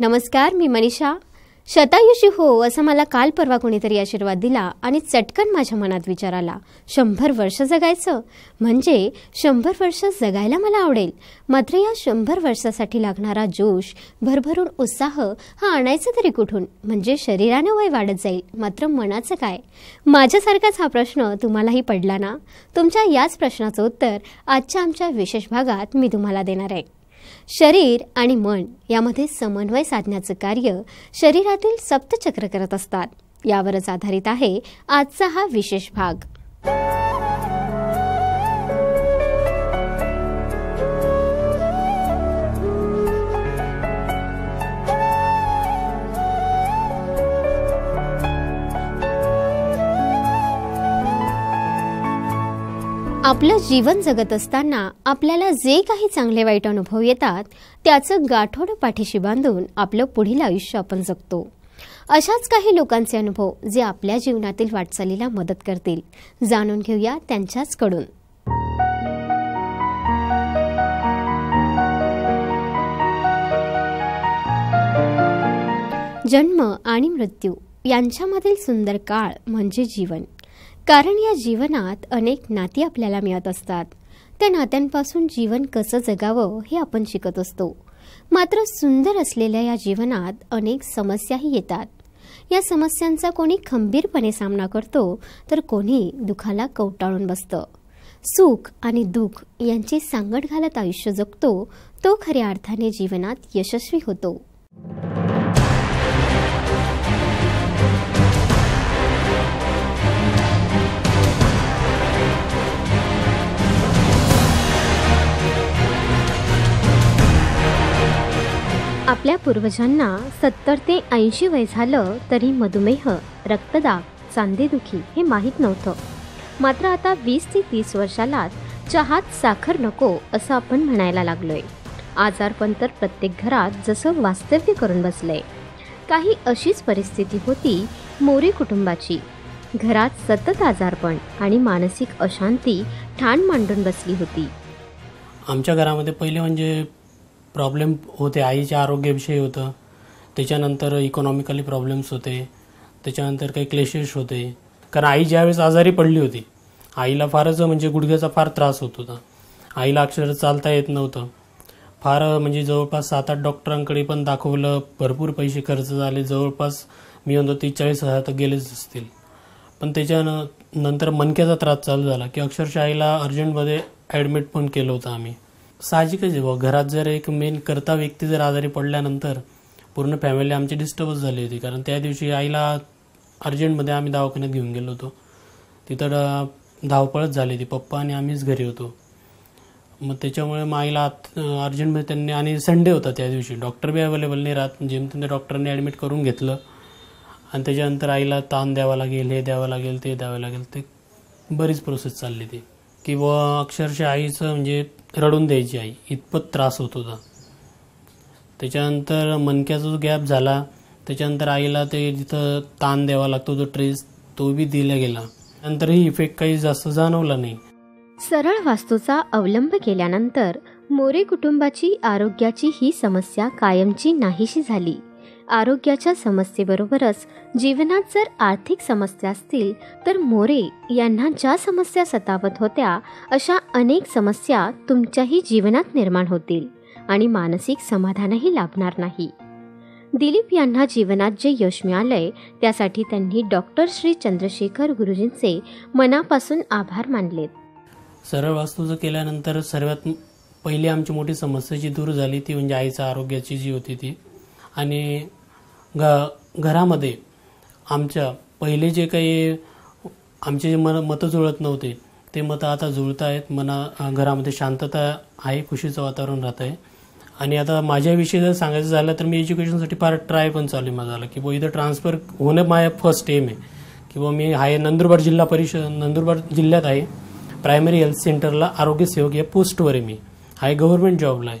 नमस्कार मी मनीषा. शतायुषी हो असं मला काल परवा कोणीतरी आशीर्वाद दिला आणि चटकन माझ्या मनात विचार आला. शंभर वर्ष जगायचं म्हणजे शंभर वर्ष जगायला मला आवडेल. मात्र या शंभर वर्षासाठी लागणारा जोश भरभरून उत्साह हा आणायचा तरी कुठून? म्हणजे शरीरानं वय वाढत जाईल मात्र मनाचं काय? माझ्यासारखाच हा प्रश्न तुम्हालाही पडला ना? तुमच्या याच प्रश्नाचं उत्तर आजच्या आमच्या विशेष भागात मी तुम्हाला देणार आहे. शरीर आणि मन यामध्ये समन्वय साधण्याचं कार्य शरीरातील सप्तचक्र करत असतात. यावरच आधारित आहे आजचा हा विशेष भाग. आपलं जीवन जगत असताना आपल्याला जे काही चांगले वाईट अनुभव येतात त्याचं गाठोड पाठीशी बांधून आपलं पुढील आयुष्य आपण जगतो. अशाच काही लोकांचे अनुभव जे आपल्या जीवनातील वाटचालीला मदत करतील जाणून घेऊया त्यांच्याच कडून जन्म आणि मृत्यू यांच्यामधील सुंदर काळ म्हणजे जीवन. कारण या जीवनात अनेक नाती आपल्याला मिळत असतात. त्या नात्यांपासून जीवन कसं जगावं हे आपण शिकत असतो. मात्र सुंदर असलेल्या या जीवनात अनेक समस्याही येतात. या समस्यांचा कोणी खंबीरपणे सामना करतो तर कोणी दुखाला कवटाळून बसतं. सुख आणि दुःख यांची सांगड घालत आयुष्य जगतो तो खऱ्या अर्थाने जीवनात यशस्वी होतो. आपल्या पूर्वजांना सत्तर ते ऐंशी वय झालं तरी मधुमेह रक्तदाब चांदेदुखी हे माहीत नव्हतं. मात्र आता वीस ते तीस वर्षालाच चहात साखर नको असं आपण म्हणायला लागलोय. आजारपण तर प्रत्येक घरात जसं वास्तव्य करून बसलंय. काही अशीच परिस्थिती होती मोरी कुटुंबाची. घरात सतत आजारपण आणि मानसिक अशांती ठाण मांडून बसली होती. आमच्या घरामध्ये पहिले म्हणजे प्रॉब्लेम होते आईच्या आरोग्याविषयी होतं. त्याच्यानंतर इकॉनॉमिकली प्रॉब्लेम्स होते. त्याच्यानंतर काही क्लेशेस होते. कारण आई ज्यावेळेस आजारी पडली होती आईला फारच म्हणजे गुडघ्याचा फार त्रास होत होता. आईला अक्षर चालता येत नव्हतं. फार म्हणजे जवळपास सात आठ डॉक्टरांकडे पण दाखवलं भरपूर पैसे खर्च झाले. जवळपास मी म्हणतो तीस चाळीस हजार तर गेलेच असतील. पण त्याच्यानंतर मनक्याचा त्रास चालू झाला की अक्षरशः आईला अर्जंटमध्ये ॲडमिट पण केलं होतं आम्ही. साहजिकच आहे बुवा. घरात जर एक मेन करता व्यक्ती जर आजारी पडल्यानंतर पूर्ण फॅमिली आमची डिस्टर्बच झाली होती. कारण त्या दिवशी आईला अर्जंटमध्ये आम्ही दवाखान्यात घेऊन गेलो होतो. तिथं धावपळच झाली होती. पप्पा आणि आम्हीच घरी होतो. मग त्याच्यामुळे मग आईला अर्जंटमध्ये त्यांनी आणि संडे होता त्या दिवशी. डॉक्टर बी अवेलेबल नाही राहत. जेमतेम त्या डॉक्टरने ॲडमिट करून घेतलं. आणि त्याच्यानंतर आईला ताण द्यावा लागेल हे द्यावं लागेल ते द्यावं लागेल. ते बरीच प्रोसेस चालली ती. किंवा अक्षरशः आईचं म्हणजे रडून द्यायची आई. इतपत त्रास होत होता. त्याच्यानंतर मनक्याचा जो गॅप झाला त्याच्यानंतर आईला ते जिथं ताण द्यावा लागतो जो ट्रेस तो बी दिला गेला. नंतरही इफेक्ट काही जास्त जाणवला नाही. सरळ वास्तूचा अवलंब केल्यानंतर मोरे कुटुंबाची आरोग्याची ही समस्या कायमची नाहीशी झाली. आरोग्याच्या समस्येबरोबरच जीवनात जर आर्थिक समस्या असतील तर मोरे यांना ज्या समस्या सतावत होत्या अशा अनेक समस्या तुमच्याही जीवनात निर्माण होतील आणि मानसिक समाधानही लाभणार नाही. दिलीप यांना जीवनात जे यश मिळालंय त्यासाठी त्यांनी डॉक्टर श्री. चंद्रशेखर गुरुजींचे मनापासून आभार मानलेत. सरळ वास्तूचं केल्यानंतर सर्वात पहिली आमची मोठी समस्या जी दूर झाली ती म्हणजे आईच्या आरोग्याची जी होती ती. आणि ग घरामध्ये आमच्या पहिले जे काही आमचे जे मन मतं जुळत नव्हते ते मतं आता जुळत आहेत मना घरामध्ये शांतता आहे खुशीचं वातावरण राहत आहे आणि आता माझ्याविषयी जर सांगायचं झालं तर मी एज्युकेशनसाठी फार ट्राय पण चालू आहे माझा की बुवा इथं ट्रान्सफर होणं माझ्या फर्स्ट एम आहे. की बुवा मी आहे नंदुरबार जिल्हा परिषद नंदुरबार जिल्ह्यात आहे. प्रायमरी हेल्थ सेंटरला आरोग्य सेवक या पोस्टवर आहे मी. आहे गव्हर्नमेंट जॉबला आहे.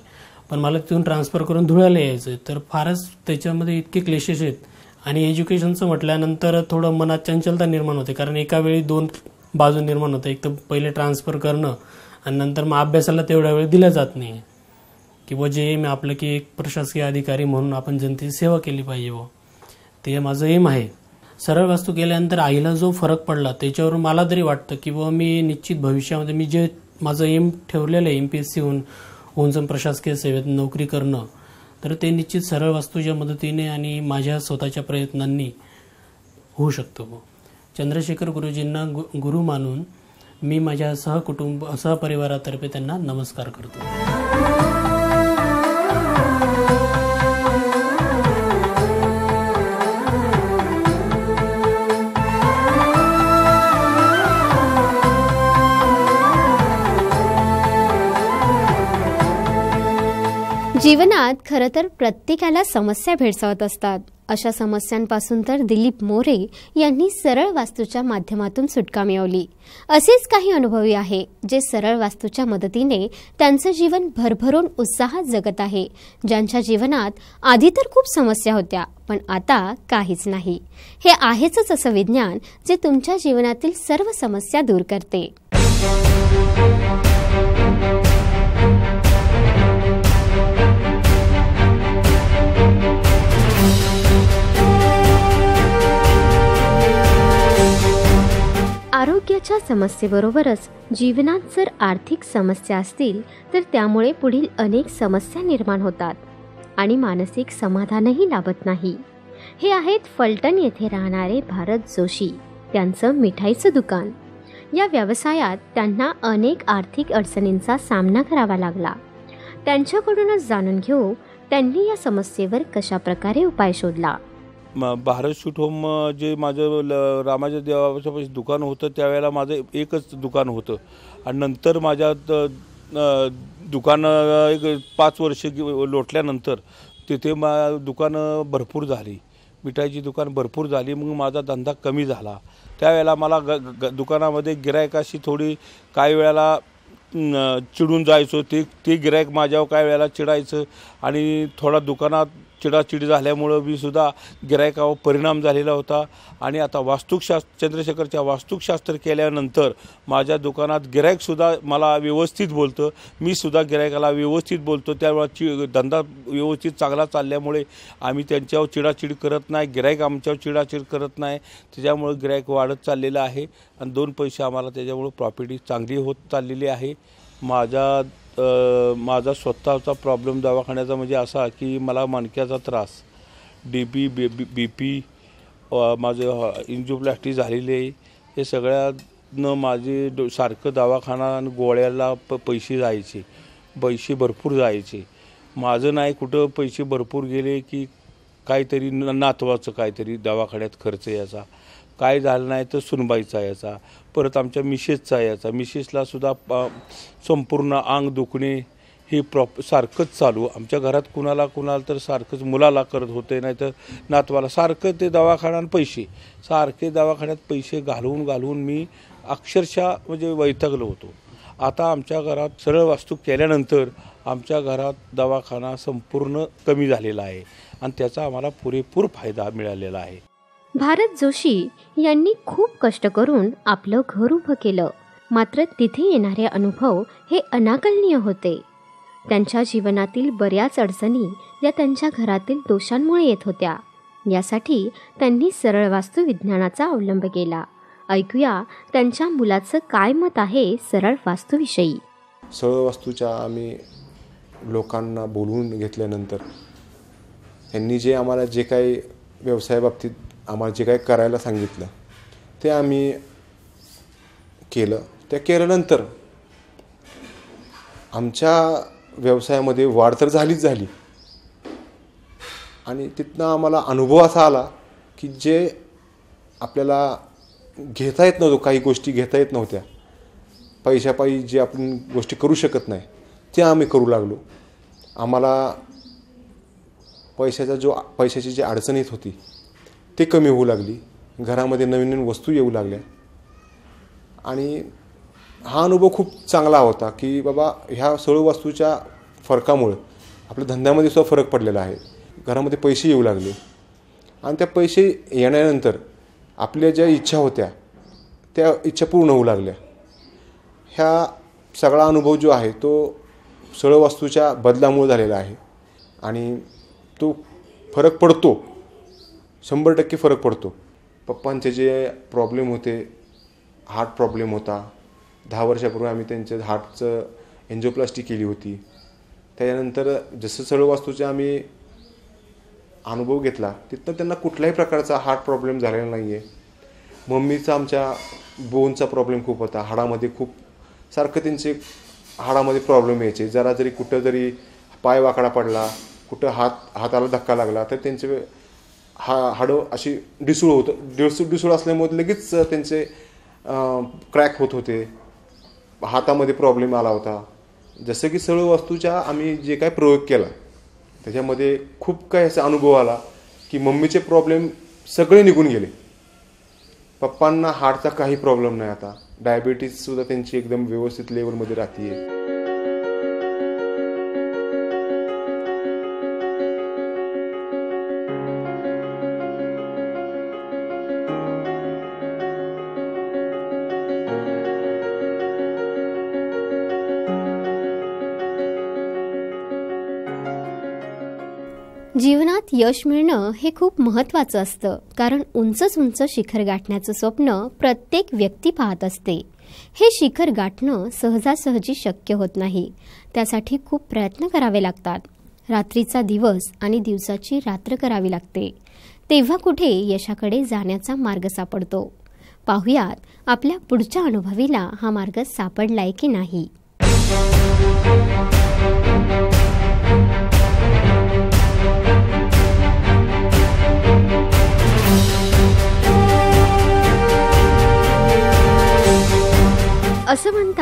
पण मला तिथून ट्रान्सफर करून धुळ्याला यायचं आहे तर फारच त्याच्यामध्ये इतके क्लेशेस आहेत. आणि एज्युकेशनचं म्हटल्यानंतर थोडं मनात चंचलता निर्माण होते. कारण एका वेळी दोन बाजू निर्माण होते. एक तर पहिले ट्रान्सफर करणं आणि नंतर मग अभ्यासाला तेवढ्या वेळ दिला जात नाही. किंवा जे एम आहे आपलं की एक प्रशासकीय अधिकारी म्हणून आपण जनतेची सेवा केली पाहिजे व ते माझं एम आहे. सरळ वास्तू केल्यानंतर आईला जो फरक पडला त्याच्यावरून मला तरी वाटतं की बुवा मी निश्चित भविष्यामध्ये मी जे माझं एम ठेवलेलं आहे एम पी एस सी होऊन प्रशासकीय सेवेत नोकरी करणं तर ते निश्चित सरळ वास्तूच्या मदतीने आणि माझ्या स्वतःच्या प्रयत्नांनी होऊ शकतो चंद्रशेखर गुरुजींना गु गुरु मानून मी माझ्या सहकुटुंब सहपरिवारातर्फे त्यांना नमस्कार करतो. जीवनात खरं तर प्रत्येकाला समस्या भेडसावत असतात. अशा समस्यांपासून तर दिलीप मोरे यांनी सरळ वास्तूच्या माध्यमातून सुटका मिळवली. असेच काही अनुभवी आहे जे सरळ वास्तूच्या मदतीने त्यांचं जीवन भरभरून उत्साहात जगत आहे. ज्यांच्या जीवनात आधी तर खूप समस्या होत्या पण आता काहीच नाही. हे आहेच असं विज्ञान जे तुमच्या जीवनातील सर्व समस्या दूर करते. आरोग्याच्या समस्येबरोबरच जीवनात जर आर्थिक समस्या असतील तर त्यामुळे पुढील अनेक समस्या निर्माण होतात आणि मानसिक समाधानही लाभत नाही. हे आहेत फलटण येथे राहणारे भारत जोशी. त्यांचं मिठाईचं दुकान. या व्यवसायात त्यांना अनेक आर्थिक अडचणींचा सामना करावा लागला. त्यांच्याकडूनच जाणून घेऊ त्यांनी या समस्येवर कशाप्रकारे उपाय शोधला? म- भारत शूट होम जे माझं ल- रामाच्या देवाच्या पाशी दुकान होतं त्यावेळेला माझं एकच दुकान होतं. आणि नंतर माझ्या द- अ, दुकान एक पाच वर्ष गे- लोटल्यानंतर तिथे मा दुकानं भरपूर झाली. मिठाईची दुकान भरपूर झाली मग माझा धंदा कमी झाला. त्यावेळेला मला ग ग दुकानामध्ये गिरायकाशी थोडी काही वेळेला न, चिडून जायचो. ते ते गिरायक माझ्यावर काही वेळेला चिडायचं आणि थोडा दुकानात चिडाचिड झाल्यामुळं मी सुद्धा गिरायकावर परिणाम झालेला होता. आणि आता वास्तुशास्त्र चंद्रशेखरच्या वास्तुशास्त्र केल्यानंतर माझ्या दुकानात गिरायकसुद्धा मला व्यवस्थित बोलतं. मी सुद्धा गिरायकाला व्यवस्थित बोलतो. त्यावेळा चि धंदा व्यवस्थित चांगला चालल्यामुळे आम्ही त्यांच्यावर चिडाचिड करत नाही. गिरायक आमच्यावर चिडाचिड करत नाही. त्याच्यामुळं गिरायक वाढत चाललेलं आहे. आणि दोन पैसे आम्हाला त्याच्यामुळं प्रॉफिट चांगली होत चाललेली आहे. माझा माझा स्वतःचा प्रॉब्लेम दवाखान्याचा म्हणजे असा की मला मणक्याचा त्रास. डी बी बी बी पी माझं इंजिओप्लास्टी झालेली आहे हे सगळ्यानं माझे डो- सारखं दवाखाना आणि गोळ्याला प पैसे जायचे. पैसे भरपूर जायचे. माझं नाही कुठं पैसे भरपूर गेले की काहीतरी न- नातवाचं काहीतरी दवाखान्यात खर्च याचा काय झालं नाही तर सुनबाईचा याचा परत आमच्या मिसेसचा याचा. मिसेसला सुद्धा प- संपूर्ण अंग दुखणे हे प्रॉप सारखंच चालू. आमच्या घरात कुणाला कुणाला तर सारखंच मुलाला करत होते नाही तर नातवाला. सारखं ते दवाखान्यात पैसे सारखे दवाखान्यात पैसे घालवून घालवून मी अक्षरशः म्हणजे वैतागलो होतो. आता आमच्या घरात सरळ वास्तू केल्यानंतर आमच्या घरात दवाखाना संपूर्ण कमी झालेला आहे आणि त्याचा आम्हाला पुरेपूर फायदा मिळालेला आहे. भारत जोशी यांनी खूप कष्ट करून आपलं घर उभं केलं. मात्र तिथे येणारे अनुभव हे अनाकलनीय होते. त्यांच्या जीवनातील बऱ्याच अडचणी या त्यांच्या घरातील दोषांमुळे येत होत्या. यासाठी त्यांनी सरळ वास्तुविज्ञानाचा अवलंब केला. ऐकूया त्यांच्या मुलाचं काय मत आहे सरळ वास्तूविषयी. सरळ वास्तूच्या आम्ही लोकांना बोलवून घेतल्यानंतर त्यांनी जे आम्हाला जे काही व्यवसायाबाबतीत आम्हाला जे काही करायला सांगितलं ते आम्ही केलं. त्या केल्यानंतर आमच्या व्यवसायामध्ये वाढ तर झालीच झाली. आणि तिथनं आम्हाला अनुभव असा आला की जे आपल्याला घेता येत नव्हतं काही गोष्टी घेता येत नव्हत्या. पैशापायी जे आपण गोष्टी करू शकत नाही ते आम्ही करू लागलो. आम्हाला पैशाचा जो पैशाची जी अडचण येत होती ते कमी होऊ लागली. घरामध्ये नवीन नवीन वस्तू येऊ लागल्या. आणि हा अनुभव खूप चांगला होता की बाबा ह्या सर्व वस्तूच्या फरकामुळं आपल्या धंद्यामध्ये सुद्धा फरक पडलेला आहे. घरामध्ये पैसे येऊ लागले. आणि त्या पैसे येण्यानंतर आपल्या ज्या इच्छा होत्या त्या इच्छा पूर्ण होऊ लागल्या. ह्या सगळा अनुभव जो आहे तो सळवास्तूच्या बदलामुळे झालेला आहे. आणि तो फरक पडतो. शंभर टक्के फरक पडतो. पप्पांचे जे प्रॉब्लेम होते हार्ट प्रॉब्लेम होता. दहा वर्षापूर्वी आम्ही त्यांच्या हार्टचं एन्जिओप्लास्टी केली होती. त्याच्यानंतर जसं सळवास्तूचे आम्ही अनुभव घेतला तिथनं त्यांना कुठल्याही प्रकारचा हार्ट प्रॉब्लेम झालेला नाही आहे मम्मीचा आमच्या बोनचा प्रॉब्लेम खूप होता. हाडामध्ये खूप सारखं त्यांचे हाडामध्ये प्रॉब्लेम यायचे. जरा जरी कुठं जरी पाय वाकडा पडला कुठं हात हाताला धक्का लागला तर त्यांचे हा हाडं अशी डिसूळ होतं डिसूळ डिसूळ असल्यामुळे लगेच त्यांचे क्रॅक होत होते. हातामध्ये प्रॉब्लेम आला होता. जसं की सर्व वस्तूच्या आम्ही जे काय प्रयोग केला त्याच्यामध्ये खूप काही असा अनुभव आला की मम्मीचे प्रॉब्लेम सगळे निघून गेले. पप्पांना हार्टचा काही प्रॉब्लेम नाही आता. डायबिटीजसुद्धा त्यांची एकदम व्यवस्थित लेवलमध्ये राहते यश मिळणं हे खूप महत्वाचं असतं. कारण उंचच उंच शिखर गाठण्याचं स्वप्न प्रत्येक व्यक्ती पाहत असते. हे शिखर गाठणं सहजासहजी शक्य होत नाही. त्यासाठी खूप प्रयत्न करावे लागतात. रात्रीचा दिवस आणि दिवसाची रात्र करावी लागते. तेव्हा कुठे यशाकडे जाण्याचा मार्ग सापडतो. पाहुयात आपल्या पुढच्या अनुभवीला हा मार्ग सापडलाय की नाही.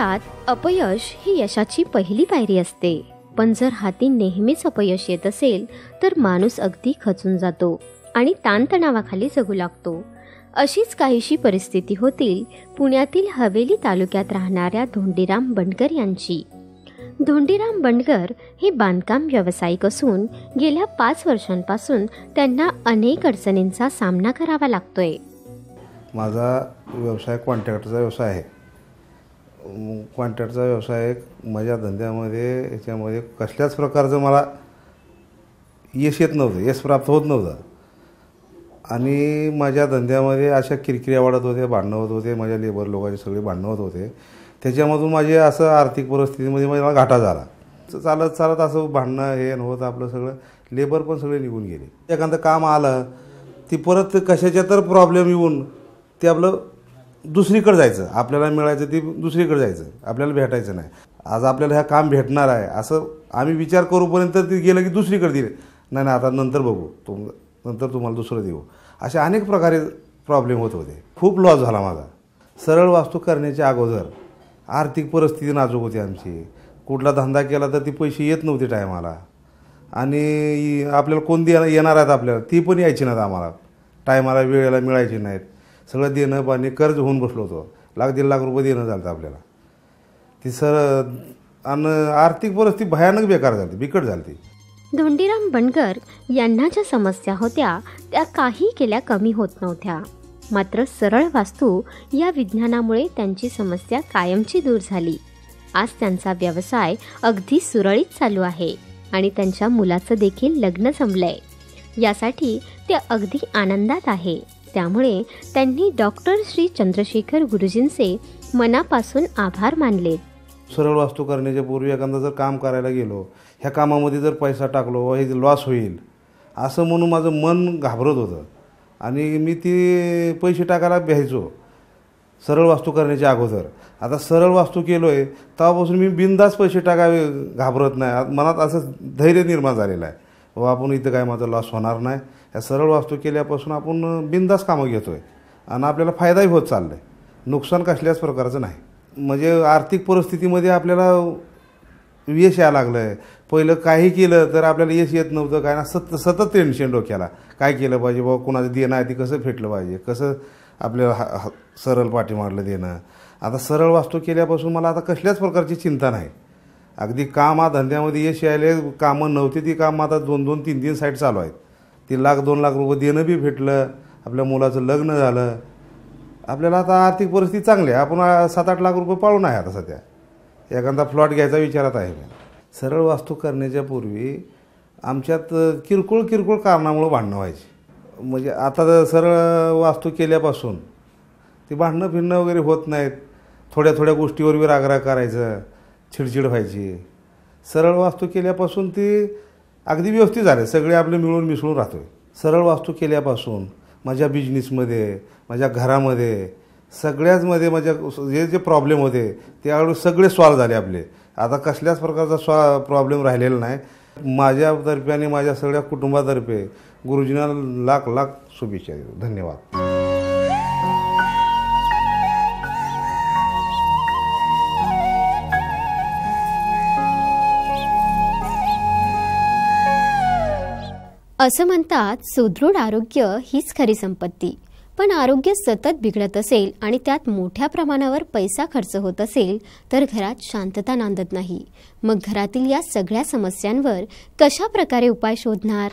असं अपयश ही यशाची पहिली पायरी असते. पण जर हाती नेहमीच अपयश येत असेल तर माणूस अगदी खचून जातो आणि ताणतणावाखाली जगू लागतो. अशीच काहीशी परिस्थिती होती पुण्यातील हवेली तालुक्यात राहणाऱ्या धोंडीराम बंडकर यांची. धोंडीराम बंडकर हे बांधकाम व्यावसायिक असून गेल्या पाच वर्षांपासून त्यांना अनेक अडचणींचा सामना करावा लागतोय. माझा व्यवसाय कॉन्ट्रॅक्टरचा व्यवसाय आहे. कॉन्ट्रॅक्टरचा व्यवसाय माझ्या धंद्यामध्ये याच्यामध्ये कसल्याच प्रकारचं मला यश येत नव्हतं यश प्राप्त होत नव्हतं. आणि माझ्या धंद्यामध्ये अशा किरकिऱ्या वाढत होत्या भांडणं होत होते माझ्या लेबर लोकांचे सगळे भांडणं होत होते. त्याच्यामधून माझे असं आर्थिक परिस्थितीमध्ये मला घाटा झाला. चालत चालत असं भांडणं हे होत आपलं सगळं लेबर पण सगळे निघून गेले. एखादं काम आलं ती परत कशाच्या तर प्रॉब्लेम येऊन ते आपलं दुसरीकडे जायचं. आपल्याला मिळायचं ते दुसरीकडे जायचं. आपल्याला भेटायचं नाही. आज आपल्याला ह्या काम भेटणार आहे. असं आम्ही विचार करूपर्यंत ते गेलं की दुसरीकडे दिले. नाही नाही आता नंतर बघू. तुम नंतर तुम्हाला दुसरं देऊ. असे अनेक प्रकारे प्रॉब्लेम होत होते. खूप लॉस झाला माझा. सरळ वास्तू करण्याच्या अगोदर आर्थिक परिस्थिती नाजूक होती आमची. कुठला धंदा केला तर ती पैसे येत नव्हते टायमाला. आणि आपल्याला कोण दे येणार आहेत आपल्याला? ती पण यायची नाहीत आम्हाला. टायमाला वेळेला मिळायची नाहीत. सगळं देणं पाणी कर्ज होऊन बसलो होतो. लाख दीड लाख रुपये देणं झालं आपल्याला. ती सर आणि आर्थिक परिस्थिती भयानक बेकार झाली बिकट झाली ती. धोंडीराम बनकर यांना ज्या समस्या होत्या त्या काही केल्या कमी होत नव्हत्या. मात्र सरळ वास्तू या विज्ञानामुळे त्यांची समस्या कायमची दूर झाली. आज त्यांचा व्यवसाय अगदी सुरळीत चालू आहे आणि त्यांच्या मुलाचं देखील लग्न जमलंय यासाठी ते अगदी आनंदात आहे. त्यामुळे त्यांनी डॉक्टर श्री चंद्रशेखर गुरुजींचे मनापासून आभार मानले. सरळ वास्तू करण्याच्या पूर्वी एखादा जर काम करायला गेलो ह्या कामामध्ये जर पैसा टाकलो हे लॉस होईल. असं म्हणून माझं मन घाबरत होतं. आणि मी ती पैसे टाकायला भ्यायचो. सरळ वास्तू करण्याच्या अगोदर. आता सरळ वास्तू केलो आहे तेव्हापासून मी बिंदास पैसे टाकावे घाबरत नाही. मनात असं धैर्य निर्माण झालेलं आहे. व आपण इथं काय माझा लॉस होणार नाही. या सरळ वास्तू केल्यापासून आपण बिंदास कामं घेतो आहे आणि आपल्याला फायदाही होत चालला आहे नुकसान कसल्याच प्रकारचं नाही. म्हणजे आर्थिक परिस्थितीमध्ये आपल्याला यश यायला लागलं आहे पहिलं काही केलं तर आपल्याला यश येत नव्हतं. काय ना सत सतत टेन्शन डोक्याला. काय केलं पाहिजे बाबा? कुणाचं देणं आहे ते कसं फेटलं पाहिजे? कसं आपल्याला हा सरळ पाठी मारलं देणं? आता सरळ वास्तू केल्यापासून मला आता कसल्याच प्रकारची चिंता नाही. अगदी काम हा धंद्यामध्ये यश यायले कामं नव्हती ती कामं आता दोन दोन तीन तीन साईड चालू आहेत. ती लाख दोन लाख रुपये देणं बी भेटलं आपल्या मुलाचं लग्न झालं. आपल्याला आता आर्थिक परिस्थिती चांगली आहे. आपण सात आठ लाख रुपये पाळून आहे आता सध्या. एखादा फ्लॉट घ्यायचा विचारात आहे सरळ वास्तू करण्याच्या पूर्वी आमच्यात किरकोळ किरकोळ कारणामुळं भांडणं व्हायची. म्हणजे आता सरळ वास्तू केल्यापासून ती भांडणं फिरणं वगैरे होत नाहीत. थोड्या थोड्या गोष्टीवर बी रागराग करायचं. चिडचिड व्हायची. सरळ वास्तू केल्यापासून ती अगदी व्यवस्थित झाले. सगळे आपले मिळून मिसळून राहतो आहे सरळ वास्तू केल्यापासून माझ्या बिझनेसमध्ये माझ्या घरामध्ये सगळ्याचमध्ये माझ्या जे जे प्रॉब्लेम होते त्यावेळी सगळे सॉल्व झाले आपले. आता कसल्याच प्रकारचा सॉ प्रॉब्लेम राहिलेला नाही. माझ्यातर्फे आणि माझ्या सगळ्या कुटुंबातर्फे गुरुजींना लाख लाख शुभेच्छा देतो. धन्यवाद. असं म्हणतात सुदृढ आरोग्य हीच खरी संपत्ती. पण आरोग्य सतत बिघडत असेल आणि त्यात मोठ्या प्रमाणावर पैसा खर्च होत असेल तर घरात शांतता नांदत नाही. मग घरातील या सगळ्या समस्यांवर कशा प्रकारे उपाय शोधणार?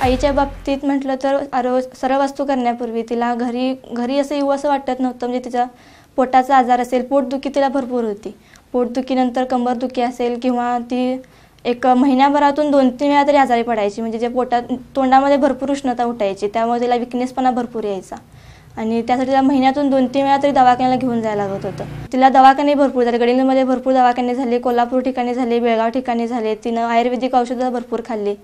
आईच्या बाबतीत म्हटलं तर आरो सरळ वस्तू करण्यापूर्वी तिला घरी घरी असं येऊ असं वाटत नव्हतं. म्हणजे तिचा पोटाचा आजार असेल पोटदुखी तिला भरपूर होती. पोटदुखीनंतर कंबरदुखी असेल किंवा ती एक महिन्याभरातून दोन तीन वेळा तरी आजारी पडायची. म्हणजे जे पोटात तोंडामध्ये भरपूर उष्णता उठायची. त्यामुळे तिला विकनेसपणा भरपूर यायचा. आणि त्यासाठी तिला महिन्यातून दोन तीन वेळा तरी दवाखान्याला घेऊन जायला लागत होतं. तिला दवाखाने भरपूर झाले. गडिंगमध्ये भरपूर दवाखाने झाले कोल्हापूर ठिकाणी झाले बेळगाव ठिकाणी झाले. तिनं आयुर्वेदिक औषधं भरपूर खाल्ली.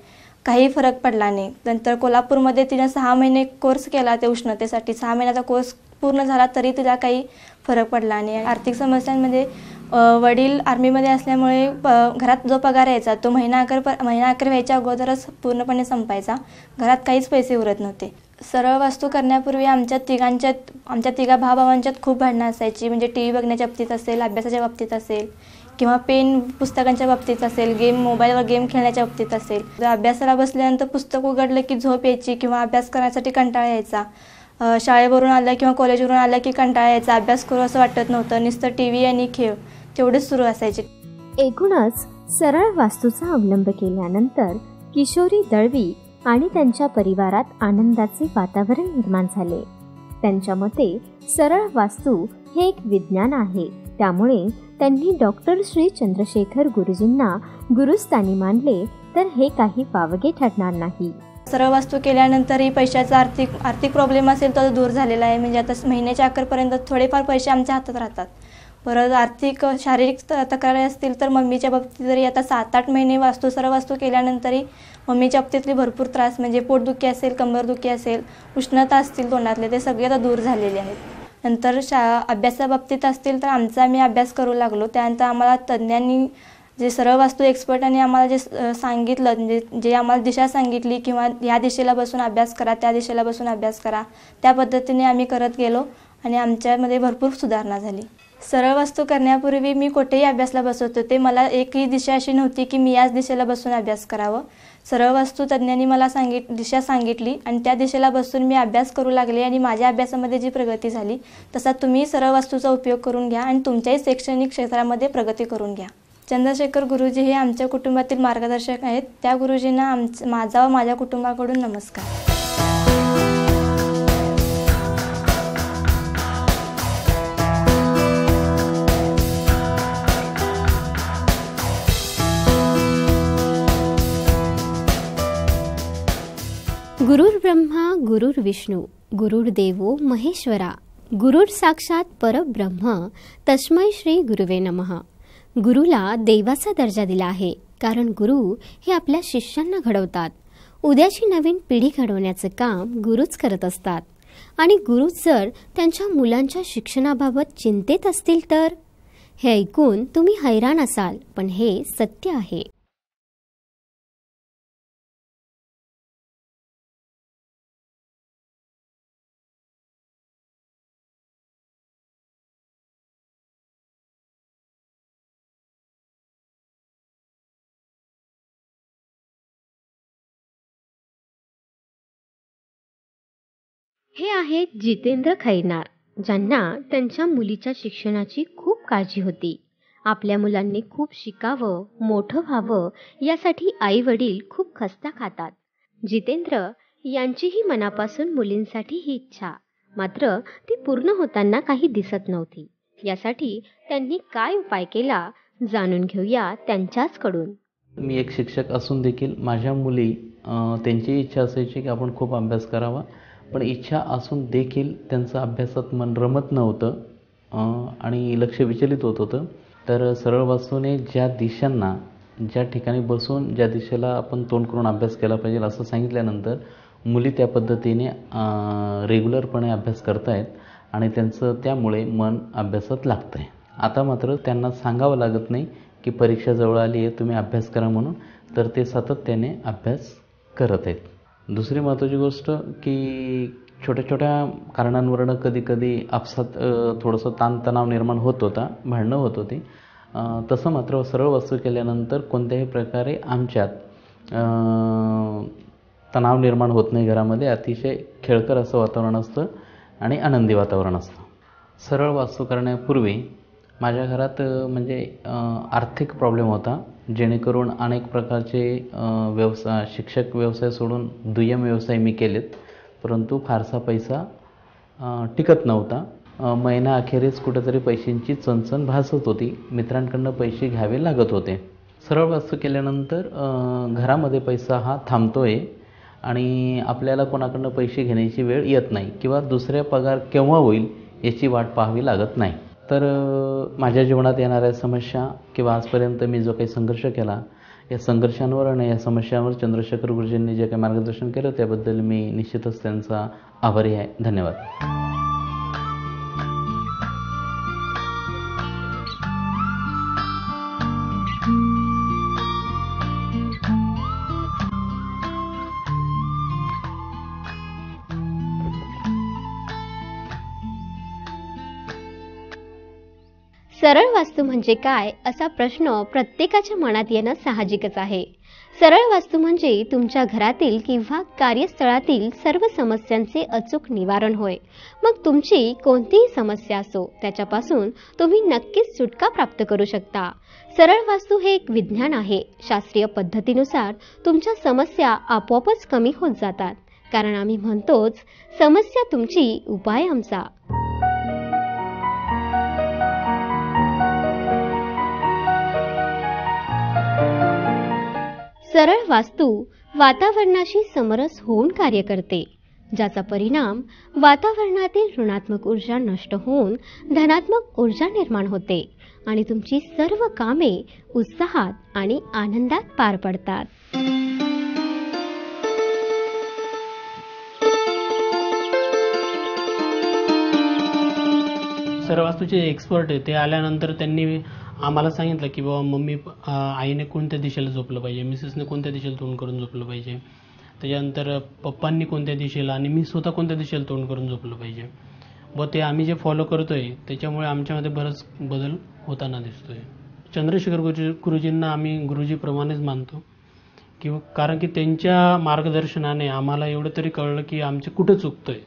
काही फरक पडला नाही. नंतर कोल्हापूरमध्ये तिनं सहा महिने कोर्स केला ते उष्णतेसाठी. सहा महिन्याचा कोर्स पूर्ण झाला तरी तिला काही फरक पडला नाही. आर्थिक समस्यांमध्ये वडील आर्मीमध्ये असल्यामुळे प- घरात जो पगार यायचा तो महिना अखेर प महिना अखेर व्हायच्या अगोदरच पूर्णपणे संपायचा. घरात काहीच पैसे उरत नव्हते. सरळ वास्तू करण्यापूर्वी आमच्या तिघांच्यात आमच्या तिघा भावाभावांच्यात खूप भांडणं असायची. म्हणजे टी व्ही बघण्याच्या बाबतीत असेल अभ्यासाच्या बाबतीत असेल किंवा पेन पुस्तकांच्या बाबतीत असेल गेम मोबाईलवर गेम खेळण्याच्या बाबतीत असेल अभ्यासाला बसल्यानंतर पुस्तक उघडलं की झोप यायची किंवा अभ्यास करण्यासाठी कंटाळा यायचा. शाळेवरून आलं किंवा कॉलेजवरून आलं की कंटाळा यायचा अभ्यास करू असं वाटत नव्हतं नुसतं टी व्ही आणि खेळ तेवढेच सुरू असायचे. एकूणच सरळ वास्तूचा अवलंब केल्यानंतर किशोरी दळवी आणि त्यांच्या परिवारात आनंदाचे वातावरण निर्माण झाले. त्यांच्या मते सरळ वास्तू हे एक विज्ञान आहे. त्यामुळे त्यांनी डॉक्टर श्री चंद्रशेखर गुरुजींना गुरुस्थानी मानले तर हे काही वावगे ठरणार नाही. सर्व वास्तू केल्यानंतरही पैशाचा आर्थिक आर्थिक प्रॉब्लेम असेल तर तो दूर झालेला आहे. म्हणजे आता महिन्याच्या अखेरपर्यंत थोडेफार पैसे आमच्या हातात राहतात. परत आर्थिक शारीरिक तक्रारी असतील तर मम्मीच्या बाबतीत जरी आता सात आठ महिने वास्तू सर्व वास्तू केल्यानंतरही मम्मीच्या बाबतीतले भरपूर त्रास म्हणजे पोटदुखी असेल कंबरदुखी असेल उष्णता असतील तोंडातले ते सगळे आता दूर झालेले आहेत. नंतर शा अभ्यासाबाबतीत असतील तर आमचा आम्ही अभ्यास करू लागलो. त्यानंतर आम्हाला तज्ज्ञांनी जे सरळ वास्तू एक्सपर्टांनी आम्हाला जे सांगितलं म्हणजे जे आम्हाला दिशा सांगितली किंवा या दिशेला बसून अभ्यास करा त्या दिशेला बसून अभ्यास करा त्या पद्धतीने आम्ही करत गेलो आणि आमच्यामध्ये भरपूर सुधारणा झाली. सरळ वस्तू करण्यापूर्वी मी कुठेही अभ्यासला बसवत होते. मला एकही दिशा अशी नव्हती की मी याच दिशेला बसून अभ्यास करावं. सरळ वस्तू तज्ज्ञांनी मला सांगित दिशा सांगितली आणि त्या दिशेला बसून मी अभ्यास करू लागले आणि माझ्या अभ्यासामध्ये जी प्रगती झाली तसा तुम्ही सरळ वस्तूचा उपयोग करून घ्या आणि तुमच्याही शैक्षणिक क्षेत्रामध्ये प्रगती करून घ्या. चंद्रशेखर गुरुजी हे आमच्या कुटुंबातील मार्गदर्शक आहेत. त्या गुरुजींना आमच माझा व माझ्या कुटुंबाकडून नमस्कार. गुरुर् ब्रह्मा गुरुर् विष्णू गुरुर्देवो महेश्वरा गुरुर साक्षात परब्रह्म तस्मै श्री गुरुवे नमः. गुरुला देवाचा दर्जा दिला आहे कारण गुरु हे आपल्या शिष्यांना घडवतात. उद्याची नवीन पिढी घडवण्याचं काम गुरुच करत असतात. आणि गुरुच जर त्यांच्या मुलांच्या शिक्षणाबाबत चिंतेत असतील तर? हे ऐकून तुम्ही हैराण असाल पण हे सत्य आहे. हे आहेत जितेंद्र खैरनार. ज्यांना त्यांच्या मुलीच्या शिक्षणाची खूप काळजी होती. आपल्या मुलांनी खूप शिकावं मोठं व्हावं यासाठी आई वडील खूप खस्ता खातात. जितेंद्र यांचीही मनापासून मुलींसाठी ही इच्छा. मात्र ती पूर्ण होताना काही दिसत नव्हती. यासाठी त्यांनी काय उपाय केला जाणून घेऊया त्यांच्याचकडून. मी एक शिक्षक असून देखील माझ्या मुली त्यांची इच्छा असायची की आपण खूप अभ्यास करावा. पण इच्छा असून देखील त्यांचं अभ्यासात मन रमत नव्हतं आणि लक्ष विचलित होत होतं. तर सरळ वास्तूने ज्या दिशांना ज्या ठिकाणी बसून ज्या दिशेला आपण तोंड करून अभ्यास केला पाहिजे असं सांगितल्यानंतर मुली त्या पद्धतीने रेग्युलरपणे अभ्यास करतायत आणि त्यांचं त्यामुळे मन अभ्यासात लागतं आहे आता मात्र त्यांना सांगावं लागत नाही की परीक्षा जवळ आली आहे तुम्ही अभ्यास करा म्हणून तर ते सातत्याने अभ्यास करत आहेत. दुसरी महत्त्वाची गोष्ट की छोट्या छोट्या कारणांवरनं कधीकधी आपसात थोडंसं ताणतणाव निर्माण होत होता भांडणं होत होती. तसं मात्र सरळ वस्तू केल्यानंतर कोणत्याही प्रकारे आमच्यात तणाव निर्माण होत नाही घरामध्ये. अतिशय खेळकर असं वातावरण असतं आणि आनंदी वातावरण असतं. सरळ वास्तू करण्यापूर्वी माझ्या घरात म्हणजे आर्थिक प्रॉब्लेम होता. जेणेकरून अनेक प्रकारचे व्यवसाय शिक्षक व्यवसाय सोडून दुय्यम व्यवसाय मी केलेत. परंतु फारसा पैसा टिकत नव्हता. महिना अखेरीस कुठेतरी पैशांची चणचण भासत होती. मित्रांकडनं पैसे घ्यावे लागत होते. सरळ वास्तू केल्यानंतर घरामध्ये पैसा हा थांबतो आहे आणि आपल्याला कोणाकडनं पैसे घेण्याची वेळ येत नाही किंवा दुसऱ्या पगार केव्हा होईल याची वाट पाहावी लागत नाही. तर माझ्या जीवनात येणाऱ्या समस्या किंवा आजपर्यंत मी जो काही संघर्ष केला या संघर्षांवर आणि या समस्यांवर चंद्रशेखर गुरुजींनी जे काही मार्गदर्शन केलं त्याबद्दल मी निश्चितच त्यांचा आभारी आहे. धन्यवाद. सरळ वास्तू म्हणजे काय असा प्रश्न प्रत्येकाच्या मनात येणं साहजिकच आहे. सरळ वास्तू म्हणजे तुमच्या घरातील किंवा कार्यस्थळातील सर्व समस्यांचे अचूक निवारण होय. मग तुमची कोणतीही समस्या असो त्याच्यापासून तुम्ही नक्कीच सुटका प्राप्त करू शकता. सरळ वास्तू हे एक विज्ञान आहे. शास्त्रीय पद्धतीनुसार तुमच्या समस्या आपोआपच कमी होत जातात. कारण आम्ही म्हणतोच समस्या तुमची उपाय आमचा. सरळ वास्तू वातावरणाशी समरस होऊन कार्य करते ज्याचा परिणाम वातावरणातील ऋणात्मक ऊर्जा नष्ट होऊन धनात्मक ऊर्जा निर्माण होते आणि तुमची सर्व कामे उत्साहात आणि आनंदात पार पडतात. सर्व वास्तूचे एक्सपर्ट आहे ते आल्यानंतर त्यांनी आम्हाला सांगितलं की बाबा मम्मी आईने कोणत्या दिशेला झोपलं पाहिजे? मिसेसने कोणत्या दिशेला तोंड करून झोपलं पाहिजे? त्याच्यानंतर पप्पांनी कोणत्या दिशेला आणि मी स्वतः कोणत्या दिशेला तोंड करून झोपलं पाहिजे? व ते आम्ही जे फॉलो करतोय त्याच्यामुळे आमच्यामध्ये बराच बदल होताना दिसतोय. चंद्रशेखर गुरुजी गुरुजींना आम्ही गुरुजीप्रमाणेच मानतो. किंवा कारण की त्यांच्या मार्गदर्शनाने आम्हाला एवढं तरी कळलं की आमचे कुठं चुकतंय.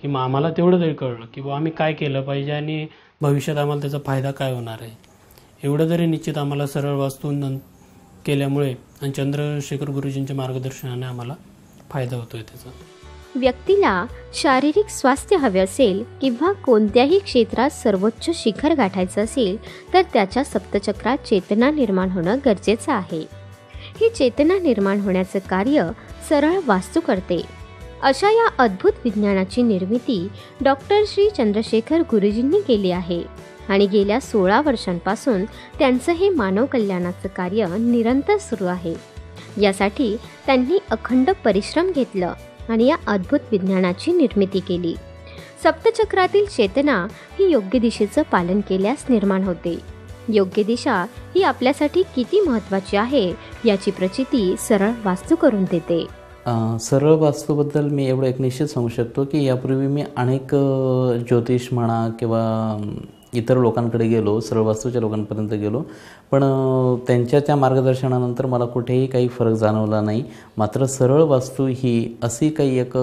की मग आम्हाला तेवढं तरी कळलं की बुवा आम्ही काय केलं पाहिजे आणि भविष्यात आम्हाला त्याचा फायदा काय होणार आहे? एवढं तरी निश्चित आम्हाला सरळ वास्तू केल्यामुळे आणि चंद्रशेखर गुरुजींच्या मार्गदर्शनाने आम्हाला फायदा होतोय त्याचा. व्यक्तीला शारीरिक स्वास्थ्य हवे असेल किंवा कोणत्याही क्षेत्रात सर्वोच्च शिखर गाठायचं असेल तर त्याच्या सप्तचक्रात चेतना निर्माण होणं गरजेचं आहे. ही चेतना निर्माण होण्याचं कार्य सरळ वास्तू करते. अशा या अद्भुत विज्ञानाची निर्मिती डॉक्टर श्री चंद्रशेखर गुरुजींनी केली आहे. आणि गेल्या सोळा वर्षांपासून त्यांचं हे मानव कल्याणाचं कार्य निरंतर सुरू आहे. यासाठी त्यांनी अखंड परिश्रम घेतलं आणि या अद्भुत विज्ञानाची निर्मिती केली. सप्तचक्रातील चेतना ही योग्य दिशेचं पालन केल्यास निर्माण होते. योग्य दिशा ही आपल्यासाठी किती महत्त्वाची आहे याची प्रचिती सरळ वास्तू करून देते. सरळ वास्तूबद्दल मी एवढं एक निश्चित सांगू शकतो की यापूर्वी मी अनेक ज्योतिष म्हणा किंवा इतर लोकांकडे गेलो सरळ वास्तूच्या लोकांपर्यंत गेलो. पण त्यांच्या त्या मार्गदर्शनानंतर मला कुठेही काही फरक जाणवला नाही. मात्र सरळ वास्तू ही अशी काही एक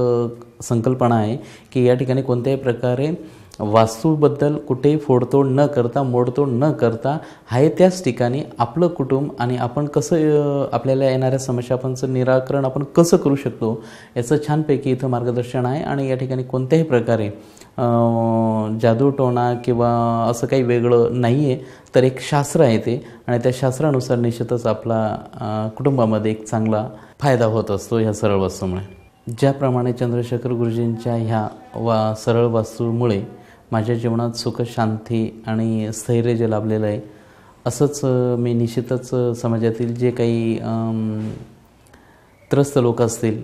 संकल्पना आहे की या ठिकाणी कोणत्याही प्रकारे वास्तूबद्दल कुठेही फोडतोड न करता मोडतोड न करता आहे त्याच ठिकाणी आपलं कुटुंब आणि आपण कसं आपल्याला येणाऱ्या समस्यापांचं निराकरण आपण कसं करू शकतो याचं छानपैकी इथं मार्गदर्शन आहे. आणि या ठिकाणी कोणत्याही प्रकारे जादूटोणा किंवा असं काही वेगळं नाही आहे तर एक शास्त्र आहे ते. आणि त्या शास्त्रानुसार निश्चितच आपला कुटुंबामध्ये एक चांगला फायदा होत असतो ह्या सरळ वास्तूमुळे. ज्याप्रमाणे चंद्रशेखर गुरुजींच्या ह्या वा सरळ वास्तूमुळे माझ्या जीवनात सुख शांती आणि स्थैर्य जे लाभलेलं आहे असंच मी निश्चितच समाजातील जे काही त्रस्त लोक असतील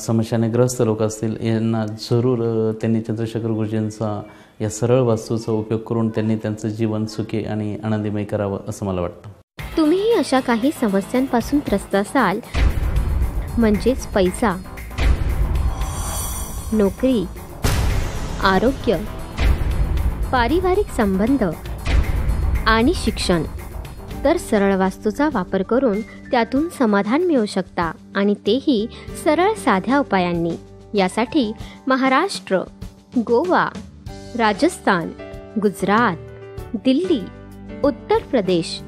समस्याने ग्रस्त लोक असतील यांना जरूर त्यांनी चंद्रशेखर गुरुजींचा या सरळ वास्तूचा उपयोग करून त्यांनी त्यांचं जीवन सुखी आणि आनंदीमय करावं असं मला वाटतं. तुम्हीही अशा काही समस्यांपासून त्रस्त असाल म्हणजेच पैसा नोकरी आरोग्य पारिवारिक संबंध आणि शिक्षण. तर सरळ वास्तूचा वापर करून त्यातून समाधान मिळू शकता आणि तेही सरळ साध्या उपायांनी. यासाठी महाराष्ट्र गोवा राजस्थान गुजरात दिल्ली उत्तर प्रदेश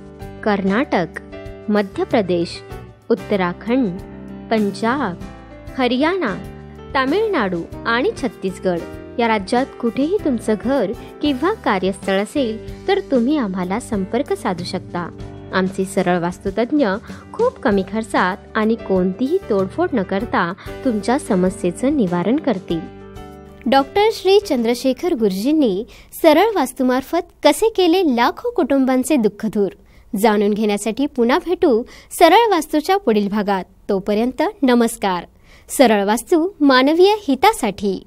कर्नाटक मध्य प्रदेश उत्तराखंड पंजाब हरियाणा तामिळनाडू आणि छत्तीसगड. या राज्यात कुठेही तुमचं घर किंवा कार्यस्थळ असेल तर तुम्ही आम्हाला संपर्क साधू शकता. आमचे सरळ वास्तुतज्ञ खूप कमी खर्चात आणि कोणतीही तोडफोड न करता तुमच्या समस्येचं निवारण करतील. डॉक्टर श्री चंद्रशेखर गुरुजींनी सरळ वास्तूमार्फत कसे केले लाखो कुटुंबांचे दुःख दूर जाणून घेण्यासाठी पुन्हा भेटू सरळ वास्तूच्या पुढील भागात. तोपर्यंत नमस्कार. सरळ वास्तू मानवीय हितासाठी.